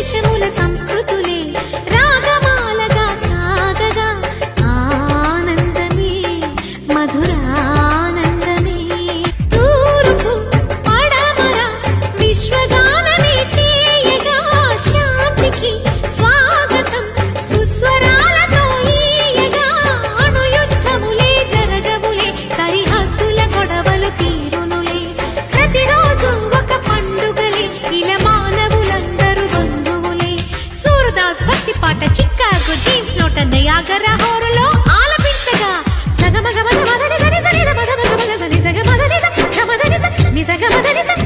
దేశముల సంస్కృతులే రాగమాలగా సాగగా ఆనందమే మధురా. భక్తి పాట చిక్కాకు జీన్స్ నోట దయాగర హోరులో ఆలపించగా. సగమగ మద మదని సని సని మగ మగ మగ సని సగ మదని సగ మదని సగ మదని సగ